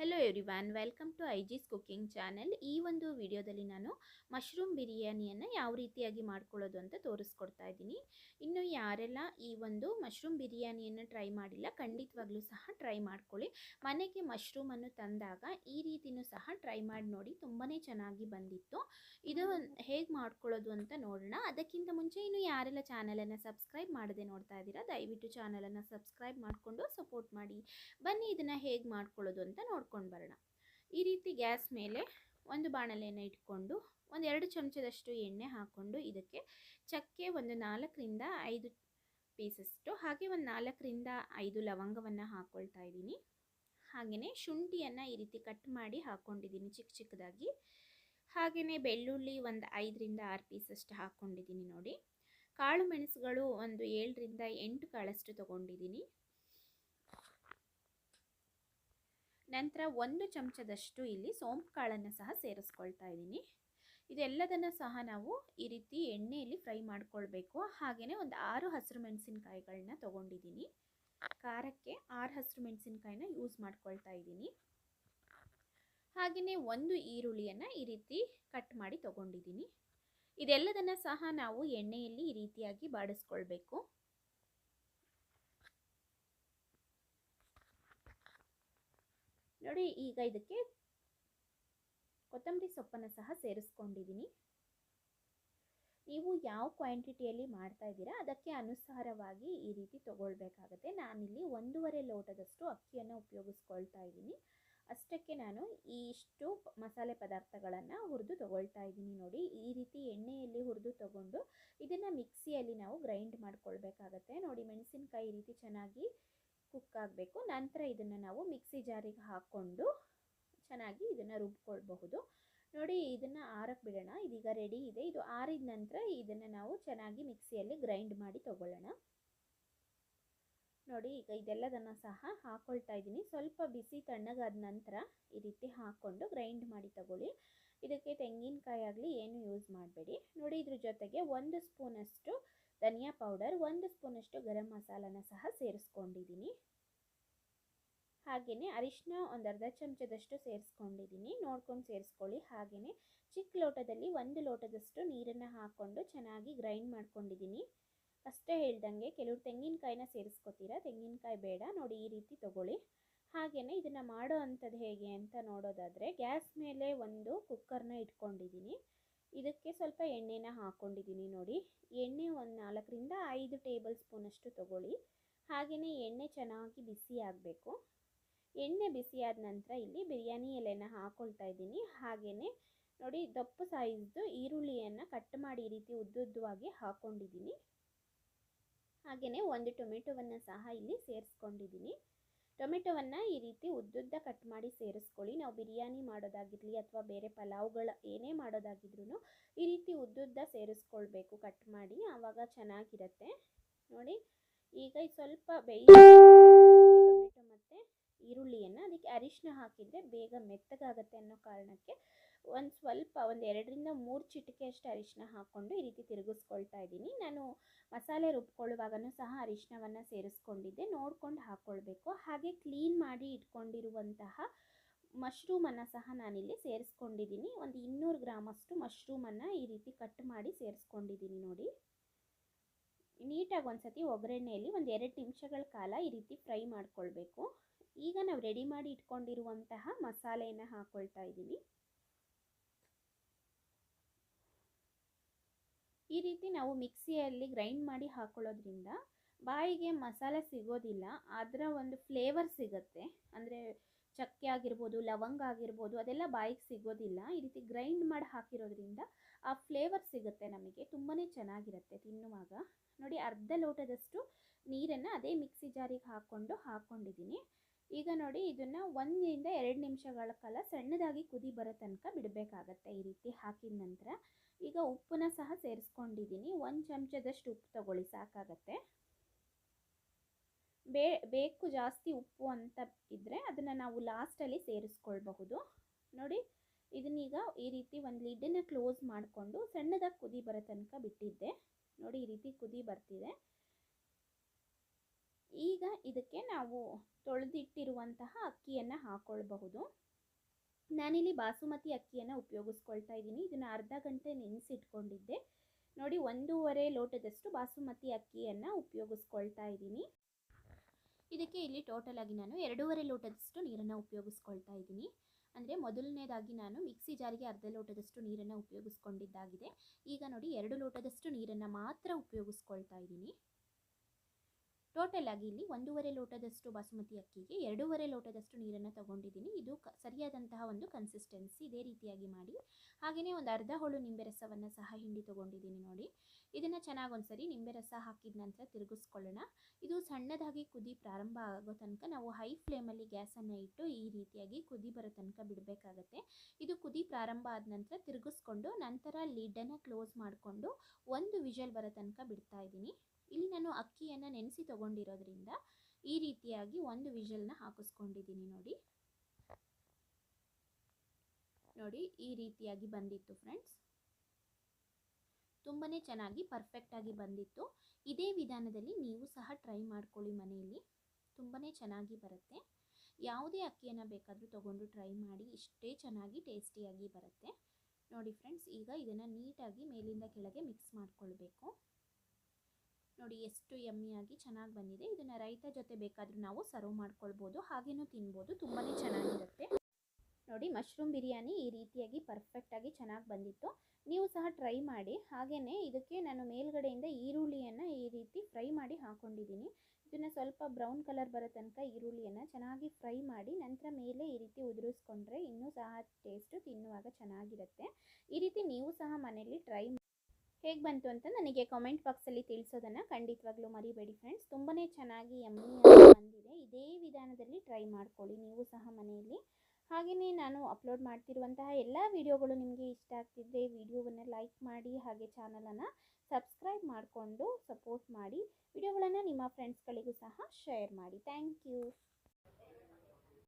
Hello everyone welcome to ಐಜಿಸ್ ಜಿಸ್ cooking channel ಈ ಒಂದು ವಿಡಿಯೋದಲ್ಲಿ ನಾನು ಮಶ್ರೂಮ್ ಬಿರಿಯಾನಿಯನ್ನು ಯಾವ ರೀತಿಯಾಗಿ ಮಾಡ್ಕೊಳ್ಳೋದು ಅಂತ ತೋರಿಸ್ಕೊಡ್ತಾ ಇದ್ದೀನಿ. ಇನ್ನು ಯಾರೆಲ್ಲ ಈ ಒಂದು ಮಶ್ರೂಮ್ ಬಿರಿಯಾನಿಯನ್ನು ಟ್ರೈ ಮಾಡಿಲ್ಲ ಖಂಡಿತವಾಗ್ಲೂ ಸಹ ಟ್ರೈ ಮಾಡ್ಕೊಳ್ಳಿ. ಮನೆಗೆ ಮಶ್ರೂಮನ್ನು ತಂದಾಗ ಈ ರೀತಿನೂ ಸಹ ಟ್ರೈ ಮಾಡಿ ನೋಡಿ ತುಂಬಾ ಚೆನ್ನಾಗಿ ಬಂದಿತ್ತು. ಇದು ಹೇಗೆ ಮಾಡ್ಕೊಳ್ಳೋದು ಅಂತ ನೋಡೋಣ. ಅದಕ್ಕಿಂತ ಮುಂಚೆ ಇನ್ನು ಯಾರೆಲ್ಲ ಚಾನಲನ್ನು ಸಬ್ಸ್ಕ್ರೈಬ್ ಮಾಡದೆ ನೋಡ್ತಾ ಇದ್ದೀರಾ ದಯವಿಟ್ಟು ಚಾನಲನ್ನು ಸಬ್ಸ್ಕ್ರೈಬ್ ಮಾಡಿಕೊಂಡು ಸಪೋರ್ಟ್ ಮಾಡಿ. ಬನ್ನಿ ಇದನ್ನು ಹೇಗೆ ಮಾಡ್ಕೊಳ್ಳೋದು ಅಂತ ನೋಡ್ಕೊಂಡು ಬರೋಣ. ಈ ರೀತಿ ಗ್ಯಾಸ್ ಮೇಲೆ ಒಂದು ಬಾಣಲೆಯನ್ನು ಇಟ್ಕೊಂಡು ಒಂದು ಎರಡು ಚಮಚದಷ್ಟು ಎಣ್ಣೆ ಹಾಕ್ಕೊಂಡು ಇದಕ್ಕೆ ಚಕ್ಕೆ ಒಂದು ನಾಲ್ಕರಿಂದ ಐದು ಪೀಸಷ್ಟು ಹಾಗೆ ಒಂದು ನಾಲ್ಕರಿಂದ ಐದು ಲವಂಗವನ್ನು ಹಾಕ್ಕೊಳ್ತಾ ಇದ್ದೀನಿ. ಹಾಗೆಯೇ ಶುಂಠಿಯನ್ನು ಈ ರೀತಿ ಕಟ್ ಮಾಡಿ ಹಾಕ್ಕೊಂಡಿದ್ದೀನಿ ಚಿಕ್ಕ ಚಿಕ್ಕದಾಗಿ. ಹಾಗೆಯೇ ಬೆಳ್ಳುಳ್ಳಿ ಒಂದು ಐದರಿಂದ ಆರು ಪೀಸಷ್ಟು ಹಾಕ್ಕೊಂಡಿದ್ದೀನಿ ನೋಡಿ. ಕಾಳು ಮೆಣಸುಗಳು ಒಂದು ಏಳರಿಂದ ಎಂಟು ಕಾಳಷ್ಟು ತೊಗೊಂಡಿದ್ದೀನಿ. ನಂತರ ಒಂದು ಚಮಚದಷ್ಟು ಇಲ್ಲಿ ಸೋಂಪು ಕಾಳನ್ನು ಸಹ ಸೇರಿಸ್ಕೊಳ್ತಾ ಇದ್ದೀನಿ. ಇದೆಲ್ಲದನ್ನು ಸಹ ನಾವು ಈ ರೀತಿ ಎಣ್ಣೆಯಲ್ಲಿ ಫ್ರೈ ಮಾಡ್ಕೊಳ್ಬೇಕು. ಹಾಗೆಯೇ ಒಂದು ಆರು ಹಸಿರು ಮೆಣಸಿನ್ಕಾಯಿಗಳನ್ನ ತೊಗೊಂಡಿದ್ದೀನಿ. ಖಾರಕ್ಕೆ ಆರು ಹಸಿರು ಮೆಣಸಿನ್ಕಾಯಿನ ಯೂಸ್ ಮಾಡ್ಕೊಳ್ತಾ ಇದ್ದೀನಿ. ಹಾಗೆಯೇ ಒಂದು ಈರುಳ್ಳಿಯನ್ನು ಈ ರೀತಿ ಕಟ್ ಮಾಡಿ ತೊಗೊಂಡಿದ್ದೀನಿ. ಇದೆಲ್ಲದನ್ನು ಸಹ ನಾವು ಎಣ್ಣೆಯಲ್ಲಿ ಈ ರೀತಿಯಾಗಿ ಬಾಡಿಸ್ಕೊಳ್ಬೇಕು. ನೋಡಿ, ಈಗ ಇದಕ್ಕೆ ಕೊತ್ತಂಬರಿ ಸೊಪ್ಪನ್ನು ಸಹ ಸೇರಿಸ್ಕೊಂಡಿದ್ದೀನಿ ನೀವು ಯಾವ ಕ್ವಾಂಟಿಟಿಯಲ್ಲಿ ಮಾಡ್ತಾ ಇದ್ದೀರಾ, ಅದಕ್ಕೆ ಅನುಸಾರವಾಗಿ ಈ ರೀತಿ ತೊಗೊಳ್ಬೇಕಾಗತ್ತೆ. ನಾನಿಲ್ಲಿ ಒಂದೂವರೆ ಲೋಟದಷ್ಟು ಅಕ್ಕಿಯನ್ನು ಉಪಯೋಗಿಸ್ಕೊಳ್ತಾ ಇದ್ದೀನಿ. ಅಷ್ಟಕ್ಕೆ ನಾನು ಇಷ್ಟು ಮಸಾಲೆ ಪದಾರ್ಥಗಳನ್ನು ಹುರಿದು ತಗೊಳ್ತಾ ಇದ್ದೀನಿ ನೋಡಿ. ಈ ರೀತಿ ಎಣ್ಣೆಯಲ್ಲಿ ಹುರಿದು ತಗೊಂಡು ಇದನ್ನು ಮಿಕ್ಸಿಯಲ್ಲಿ ನಾವು ಗ್ರೈಂಡ್ ಮಾಡ್ಕೊಳ್ಬೇಕಾಗತ್ತೆ. ನೋಡಿ, ಮೆಣಸಿನ್ಕಾಯಿ ಈ ರೀತಿ ಚೆನ್ನಾಗಿ ಕುಕ್ ಆಗಬೇಕು. ನಂತರ ಇದನ್ನು ನಾವು ಮಿಕ್ಸಿ ಜಾರಿಗೆ ಹಾಕ್ಕೊಂಡು ಚೆನ್ನಾಗಿ ಇದನ್ನು ರುಬ್ಕೊಳ್ಬಹುದು. ನೋಡಿ, ಇದನ್ನು ಆರಕ್ಕೆ ಬಿಡೋಣ. ಇದೀಗ ರೆಡಿ ಇದೆ. ಇದು ಆರಿದ ನಂತರ ಇದನ್ನು ನಾವು ಚೆನ್ನಾಗಿ ಮಿಕ್ಸಿಯಲ್ಲಿ ಗ್ರೈಂಡ್ ಮಾಡಿ ತಗೊಳ್ಳೋಣ. ನೋಡಿ, ಈಗ ಇದೆಲ್ಲದನ್ನು ಸಹ ಹಾಕ್ಕೊಳ್ತಾ ಇದ್ದೀನಿ. ಸ್ವಲ್ಪ ಬಿಸಿ ತಣ್ಣಗಾದ ನಂತರ ಈ ರೀತಿ ಹಾಕ್ಕೊಂಡು ಗ್ರೈಂಡ್ ಮಾಡಿ ತಗೊಳ್ಳಿ. ಇದಕ್ಕೆ ತೆಂಗಿನಕಾಯಿ ಆಗಲಿ, ಏನು ಯೂಸ್ ಮಾಡಬೇಡಿ. ನೋಡಿ, ಇದ್ರ ಜೊತೆಗೆ ಒಂದು ಸ್ಪೂನಷ್ಟು ಧನಿಯಾ ಪೌಡರ್ ಒಂದು ಸ್ಪೂನಷ್ಟು ಗರಂ ಮಸಾಲನ ಸಹ ಸೇರಿಸ್ಕೊಂಡಿದ್ದೀನಿ. ಹಾಗೆಯೇ ಅರಿಶಿನ ಒಂದು ಅರ್ಧ ಚಮಚದಷ್ಟು ಸೇರಿಸ್ಕೊಂಡಿದ್ದೀನಿ. ನೋಡ್ಕೊಂಡು ಸೇರಿಸ್ಕೊಳ್ಳಿ. ಹಾಗೆಯೇ ಚಿಕ್ಕ ಲೋಟದಲ್ಲಿ ಒಂದು ಲೋಟದಷ್ಟು ನೀರನ್ನು ಹಾಕ್ಕೊಂಡು ಚೆನ್ನಾಗಿ ಗ್ರೈಂಡ್ ಮಾಡ್ಕೊಂಡಿದ್ದೀನಿ. ಅಷ್ಟೇ ಹೇಳ್ದಂಗೆ ಕೆಲವರು ತೆಂಗಿನಕಾಯಿನ ಸೇರಿಸ್ಕೊತೀರಾ? ತೆಂಗಿನಕಾಯಿ ಬೇಡ. ನೋಡಿ ಈ ರೀತಿ ತೊಗೊಳ್ಳಿ. ಹಾಗೆಯೇ ಇದನ್ನು ಮಾಡೋ ಅಂಥದ್ದು ಹೇಗೆ ಅಂತ ನೋಡೋದಾದರೆ ಗ್ಯಾಸ್ ಮೇಲೆ ಒಂದು ಕುಕ್ಕರ್ನ ಇಟ್ಕೊಂಡಿದ್ದೀನಿ. ಇದಕ್ಕೆ ಸ್ವಲ್ಪ ಎಣ್ಣೆನ ಹಾಕ್ಕೊಂಡಿದ್ದೀನಿ ನೋಡಿ. ಎಣ್ಣೆ ಒಂದು ನಾಲ್ಕರಿಂದ ಐದು ಟೇಬಲ್ ಸ್ಪೂನಷ್ಟು ತೊಗೊಳ್ಳಿ. ಹಾಗೆಯೇ ಎಣ್ಣೆ ಚೆನ್ನಾಗಿ ಬಿಸಿ ಆಗಬೇಕು. ಎಣ್ಣೆ ಬಿಸಿಯಾದ ನಂತರ ಇಲ್ಲಿ ಬಿರಿಯಾನಿ ಎಲೆನ ಹಾಕ್ಕೊಳ್ತಾ ಇದ್ದೀನಿ. ಹಾಗೆಯೇ ನೋಡಿ ದಪ್ಪ ಸೈಜ್ದು ಈರುಳ್ಳಿಯನ್ನು ಕಟ್ ಮಾಡಿ ಈ ರೀತಿ ಉದ್ದುದ್ದವಾಗಿ ಹಾಕ್ಕೊಂಡಿದ್ದೀನಿ ಹಾಗೆಯೇ ಒಂದು ಟೊಮೆಟೊವನ್ನು ಸಹ ಇಲ್ಲಿ ಸೇರಿಸ್ಕೊಂಡಿದ್ದೀನಿ. ಟೊಮೆಟೊವನ್ನು ಈ ರೀತಿ ಉದ್ದುದ್ದ ಕಟ್ ಮಾಡಿ ಸೇರಿಸ್ಕೊಳ್ಳಿ. ನಾವು ಬಿರಿಯಾನಿ ಮಾಡೋದಾಗಿರಲಿ ಅಥವಾ ಬೇರೆ ಪಲಾವ್ಗಳ ಏನೇ ಮಾಡೋದಾಗಿದ್ರೂ ಈ ರೀತಿ ಉದ್ದುದ್ದ ಸೇರಿಸ್ಕೊಳ್ಬೇಕು ಕಟ್ ಮಾಡಿ. ಆವಾಗ ಚೆನ್ನಾಗಿರತ್ತೆ. ನೋಡಿ, ಈಗ ಸ್ವಲ್ಪ ಬೇಯಿ ಟೊಮೆಟೊ ಮತ್ತು ಈರುಳ್ಳಿಯನ್ನು ಅದಕ್ಕೆ ಅರಿಶಿನ ಹಾಕಿದರೆ ಬೇಗ ಮೆತ್ತಗಾಗತ್ತೆ ಅನ್ನೋ ಕಾರಣಕ್ಕೆ ಒಂದು ಸ್ವಲ್ಪ ಒಂದು ಎರಡರಿಂದ ಮೂರು ಚಿಟಿಕೆಯಷ್ಟು ಅರಿಶಿನ ಹಾಕ್ಕೊಂಡು ಈ ರೀತಿ ತಿರುಗಿಸ್ಕೊಳ್ತಾ ಇದ್ದೀನಿ. ನಾನು ಮಸಾಲೆ ರುಬ್ಕೊಳ್ಳುವಾಗನೂ ಸಹ ಅರಿಶಿನವನ್ನು ಸೇರಿಸ್ಕೊಂಡಿದ್ದೆ. ನೋಡ್ಕೊಂಡು ಹಾಕ್ಕೊಳ್ಬೇಕು. ಹಾಗೆ ಕ್ಲೀನ್ ಮಾಡಿ ಇಟ್ಕೊಂಡಿರುವಂತಹ ಮಶ್ರೂಮನ್ನು ಸಹ ನಾನಿಲ್ಲಿ ಸೇರಿಸ್ಕೊಂಡಿದ್ದೀನಿ. ಒಂದು ಇನ್ನೂರು ಗ್ರಾಮಷ್ಟು ಮಶ್ರೂಮನ್ನು ಈ ರೀತಿ ಕಟ್ ಮಾಡಿ ಸೇರಿಸ್ಕೊಂಡಿದ್ದೀನಿ ನೋಡಿ. ನೀಟಾಗಿ ಒಂದು ಸತಿ ಒಗ್ಗರಣೆಯಲ್ಲಿ ಒಂದು ಎರಡು ನಿಮಿಷಗಳ ಕಾಲ ಈ ರೀತಿ ಫ್ರೈ ಮಾಡ್ಕೊಳ್ಬೇಕು. ಈಗ ನಾವು ರೆಡಿ ಮಾಡಿ ಇಟ್ಕೊಂಡಿರುವಂತಹ ಮಸಾಲೆಯನ್ನು ಹಾಕ್ಕೊಳ್ತಾ ಇದ್ದೀನಿ. ಈ ರೀತಿ ನಾವು ಮಿಕ್ಸಿಯಲ್ಲಿ ಗ್ರೈಂಡ್ ಮಾಡಿ ಹಾಕೊಳ್ಳೋದ್ರಿಂದ ಬಾಯಿಗೆ ಮಸಾಲೆ ಸಿಗೋದಿಲ್ಲ ಅದರ ಒಂದು ಫ್ಲೇವರ್ ಸಿಗುತ್ತೆ. ಅಂದರೆ ಚಕ್ಕೆ ಆಗಿರ್ಬೋದು, ಲವಂಗ ಆಗಿರ್ಬೋದು, ಅದೆಲ್ಲ ಬಾಯಿಗೆ ಸಿಗೋದಿಲ್ಲ. ಈ ರೀತಿ ಗ್ರೈಂಡ್ ಮಾಡಿ ಹಾಕಿರೋದ್ರಿಂದ ಆ ಫ್ಲೇವರ್ ಸಿಗುತ್ತೆ ನಮಗೆ. ತುಂಬಾ ಚೆನ್ನಾಗಿರುತ್ತೆ ತಿನ್ನುವಾಗ. ನೋಡಿ, ಅರ್ಧ ಲೋಟದಷ್ಟು ನೀರನ್ನು ಅದೇ ಮಿಕ್ಸಿ ಜಾರಿಗೆ ಹಾಕ್ಕೊಂಡು ಹಾಕ್ಕೊಂಡಿದ್ದೀನಿ ಈಗ ನೋಡಿ ಇದನ್ನು ಒಂದರಿಂದ ಎರಡು ನಿಮಿಷಗಳ ಕಾಲ ಸಣ್ಣದಾಗಿ ಕುದಿ ಬರೋ ತನಕ ಬಿಡಬೇಕಾಗತ್ತೆ ಈ ರೀತಿ ಹಾಕಿದ ನಂತರ. ಈಗ ಉಪ್ಪನ್ನ ಸಹ ಸೇರಿಸ್ಕೊಂಡಿದ್ದೀನಿ ಒಂದು ಚಮಚದಷ್ಟು ಉಪ್ಪು ತಗೊಳ್ಳಿ, ಸಾಕಾಗತ್ತೆ. ಬೇ, ಬೇಕು ಜಾಸ್ತಿ ಉಪ್ಪು ಅಂತ ಇದ್ದರೆ ಅದನ್ನು ನಾವು ಲಾಸ್ಟಲ್ಲಿ ಸೇರಿಸ್ಕೊಳ್ಬಹುದು. ನೋಡಿ, ಇದನ್ನೀಗ ಈ ರೀತಿ ಒಂದು ಲಿಡ್ಡನ್ನು ಕ್ಲೋಸ್ ಮಾಡಿಕೊಂಡು ಸಣ್ಣದಾಗಿ ಕುದಿ ಬರೋ ತನಕ ಬಿಟ್ಟಿದ್ದೆ. ನೋಡಿ ಈ ರೀತಿ ಕುದಿ ಬರ್ತಿದೆ. ಈಗ ಇದಕ್ಕೆ ನಾವು ತೊಳೆದಿಟ್ಟಿರುವಂತಹ ಅಕ್ಕಿಯನ್ನು ಹಾಕ್ಕೊಳ್ಬಹುದು ನಾನಿಲ್ಲಿ ಬಾಸುಮತಿ ಅಕ್ಕಿಯನ್ನು ಉಪಯೋಗಿಸ್ಕೊಳ್ತಾ ಇದ್ದೀನಿ. ಇದನ್ನು ಅರ್ಧ ಗಂಟೆ ನೆನೆಸಿಟ್ಕೊಂಡಿದ್ದೆ. ನೋಡಿ, ಒಂದೂವರೆ ಲೋಟದಷ್ಟು ಬಾಸುಮತಿ ಅಕ್ಕಿಯನ್ನು ಉಪಯೋಗಿಸ್ಕೊಳ್ತಾ ಇದ್ದೀನಿ. ಇದಕ್ಕೆ ಇಲ್ಲಿ ಟೋಟಲಾಗಿ ನಾನು ಎರಡೂವರೆ ಲೋಟದಷ್ಟು ನೀರನ್ನು ಉಪಯೋಗಿಸ್ಕೊಳ್ತಾ ಇದ್ದೀನಿ. ಅಂದರೆ ಮೊದಲನೇದಾಗಿ ನಾನು ಮಿಕ್ಸಿ ಜಾರಿಗೆ ಅರ್ಧ ಲೋಟದಷ್ಟು ನೀರನ್ನು ಉಪಯೋಗಿಸ್ಕೊಂಡಿದ್ದಾಗಿದೆ. ಈಗ ನೋಡಿ, ಎರಡು ಲೋಟದಷ್ಟು ನೀರನ್ನು ಮಾತ್ರ ಉಪಯೋಗಿಸ್ಕೊಳ್ತಾ ಇದ್ದೀನಿ. ಟೋಟಲ್ ಆಗಿ ಇಲ್ಲಿ ಒಂದೂವರೆ ಲೋಟದಷ್ಟು ಬಾಸುಮತಿ ಅಕ್ಕಿಗೆ, ಎರಡೂವರೆ ಲೋಟದಷ್ಟು ನೀರನ್ನು ತಗೊಂಡಿದ್ದೀನಿ. ಇದು ಕ, ಸರಿಯಾದಂತಹ ಒಂದು ಕನ್ಸಿಸ್ಟೆನ್ಸಿ ಇದೇ ರೀತಿಯಾಗಿ ಮಾಡಿ. ಹಾಗೆಯೇ ಒಂದು ಅರ್ಧ ಹೋಳು ನಿಂಬೆ ರಸವನ್ನು ಸಹ ಹಿಂಡಿ ತೊಗೊಂಡಿದ್ದೀನಿ ನೋಡಿ. ಇದನ್ನು ಚೆನ್ನಾಗಿ ಒಂದ್ಸರಿ ನಿಂಬೆ ರಸ ಹಾಕಿದ ನಂತರ ತಿರುಗಿಸ್ಕೊಳ್ಳೋಣ. ಇದು ಸಣ್ಣದಾಗಿ ಕುದಿ ಪ್ರಾರಂಭ ಆಗೋ ತನಕ ನಾವು ಹೈ ಫ್ಲೇಮಲ್ಲಿ ಗ್ಯಾಸನ್ನು ಇಟ್ಟು ಈ ರೀತಿಯಾಗಿ ಕುದಿ ಬರೋ ತನಕ ಬಿಡಬೇಕಾಗತ್ತೆ. ಇದು ಕುದಿ ಪ್ರಾರಂಭ ಆದ ನಂತರ ತಿರುಗಿಸ್ಕೊಂಡು ನಂತರ ಲಿಡ್ಡನ್ನು ಕ್ಲೋಸ್ ಮಾಡಿಕೊಂಡು ಒಂದು ವಿಷಲ್ ಬರೋ ತನಕ ಬಿಡ್ತಾ ಇದ್ದೀನಿ. ಇಲ್ಲಿ ನಾನು ಅಕ್ಕಿಯನ್ನು ನೆನೆಸಿ ತೊಗೊಂಡಿರೋದ್ರಿಂದ ಈ ರೀತಿಯಾಗಿ ಒಂದು ವಿಷಲ್ನ ಹಾಕಿಸ್ಕೊಂಡಿದ್ದೀನಿ ನೋಡಿ. ನೋಡಿ ಈ ರೀತಿಯಾಗಿ ಬಂದಿತ್ತು ಫ್ರೆಂಡ್ಸ್ ತುಂಬಾ ಚೆನ್ನಾಗಿ ಪರ್ಫೆಕ್ಟಾಗಿ ಬಂದಿತ್ತು. ಇದೇ ವಿಧಾನದಲ್ಲಿ ನೀವು ಸಹ ಟ್ರೈ ಮಾಡ್ಕೊಳ್ಳಿ ಮನೆಯಲ್ಲಿ. ತುಂಬಾ ಚೆನ್ನಾಗಿ ಬರುತ್ತೆ. ಯಾವುದೇ ಅಕ್ಕಿಯನ್ನು ಬೇಕಾದರೂ ತೊಗೊಂಡು ಟ್ರೈ ಮಾಡಿ ಇಷ್ಟೇ ಚೆನ್ನಾಗಿ ಟೇಸ್ಟಿಯಾಗಿ ಬರುತ್ತೆ. ನೋಡಿ ಫ್ರೆಂಡ್ಸ್ ಈಗ ಇದನ್ನು ನೀಟಾಗಿ ಮೇಲಿಂದ ಕೆಳಗೆ ಮಿಕ್ಸ್ ಮಾಡ್ಕೊಳ್ಬೇಕು. ನೋಡಿ ಎಷ್ಟು ಯಮ್ಮಿಯಾಗಿ ಚೆನ್ನಾಗಿ ಬಂದಿದೆ. ಇದನ್ನು ರೈತ ಜೊತೆ ಬೇಕಾದರೂ ನಾವು ಸರ್ವ್ ಮಾಡ್ಕೊಳ್ಬೋದು, ಹಾಗೇನೂ ತಿನ್ಬೋದು. ತುಂಬಾ ಚೆನ್ನಾಗಿರುತ್ತೆ. ನೋಡಿ ಮಶ್ರೂಮ್ ಬಿರಿಯಾನಿ ಈ ರೀತಿಯಾಗಿ ಪರ್ಫೆಕ್ಟಾಗಿ ಚೆನ್ನಾಗಿ ಬಂದಿತ್ತು. ನೀವು ಸಹ ಟ್ರೈ ಮಾಡಿ. ಹಾಗೆಯೇ ಇದಕ್ಕೆ ನಾನು ಮೇಲ್ಗಡೆಯಿಂದ ಈರುಳ್ಳಿಯನ್ನು ಈ ರೀತಿ ಫ್ರೈ ಮಾಡಿ ಹಾಕ್ಕೊಂಡಿದ್ದೀನಿ ಇದನ್ನು ಸ್ವಲ್ಪ ಬ್ರೌನ್ ಕಲರ್ ಬರೋ ತನಕ ಈರುಳ್ಳಿಯನ್ನು ಚೆನ್ನಾಗಿ ಫ್ರೈ ಮಾಡಿ ನಂತರ ಮೇಲೆ ಈ ರೀತಿ ಉದುರಿಸ್ಕೊಂಡ್ರೆ ಇನ್ನೂ ಸಹ ಟೇಸ್ಟು ತಿನ್ನುವಾಗ ಚೆನ್ನಾಗಿರುತ್ತೆ. ಈ ರೀತಿ ನೀವು ಸಹ ಮನೆಯಲ್ಲಿ ಟ್ರೈ ಹೇಗೆ ಬಂತು ಅಂತ ನನಗೆ ಕಾಮೆಂಟ್ ಬಾಕ್ಸಲ್ಲಿ ತಿಳಿಸೋದನ್ನು ಖಂಡಿತವಾಗ್ಲೂ ಮರಿಬೇಡಿ ಫ್ರೆಂಡ್ಸ್ ತುಂಬಾ ಚೆನ್ನಾಗಿ ಎಮ್ಮಿ ಬಂದಿದೆ. ಇದೇ ವಿಧಾನದಲ್ಲಿ ಟ್ರೈ ಮಾಡ್ಕೊಳ್ಳಿ ನೀವು ಸಹ ಮನೆಯಲ್ಲಿ. ಹಾಗೆಯೇ ನಾನು ಅಪ್ಲೋಡ್ ಮಾಡ್ತಿರುವಂತಹ ಎಲ್ಲ ವಿಡಿಯೋಗಳು ನಿಮಗೆ ಇಷ್ಟ ಆಗ್ತಿದ್ರೆ ವಿಡಿಯೋವನ್ನು ಲೈಕ್ ಮಾಡಿ ಹಾಗೆ ಚಾನಲನ್ನು ಸಬ್ಸ್ಕ್ರೈಬ್ ಮಾಡಿಕೊಂಡು ಸಪೋರ್ಟ್ ಮಾಡಿ ವಿಡಿಯೋಗಳನ್ನು ನಿಮ್ಮ ಫ್ರೆಂಡ್ಸ್ಗಳಿಗೂ ಸಹ ಶೇರ್ ಮಾಡಿ. Thank you